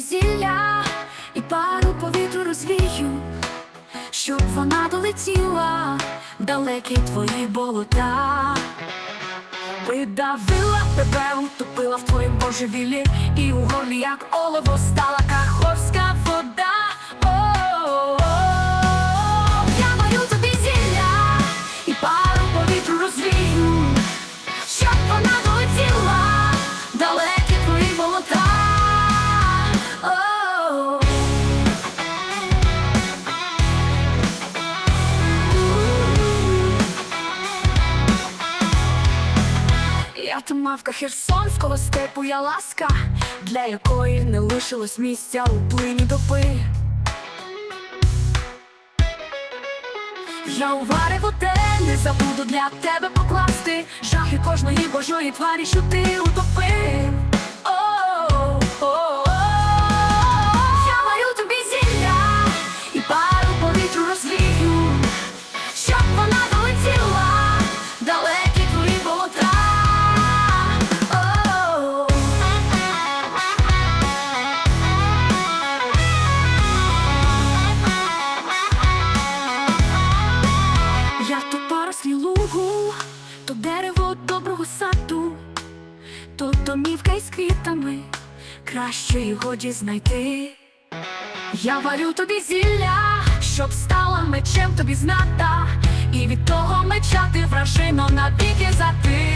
Зілля і пару повітру розвію, щоб вона долетіла далекі твої болота. Придавила тебе, утопила в твоїм божевіллі І у горлі, як олово, стала каховська вода О-о-о. Я варю тобі зілля і пару повітру розвію Щоб вона долетіла далекі твої болота То мавка херсонського степу, я ласка, для якої не лишилось місця у плині доби. Я уварив варево те не забуду для тебе покласти Жахи кожної божої тварі, що ти утопив. То лугу, то дерево доброго саду, то домівка із квітами, краще годі знайти. Я варю тобі зілля, щоб стала мечем тобі зната, і від того меча ти вражино навіки затих. О,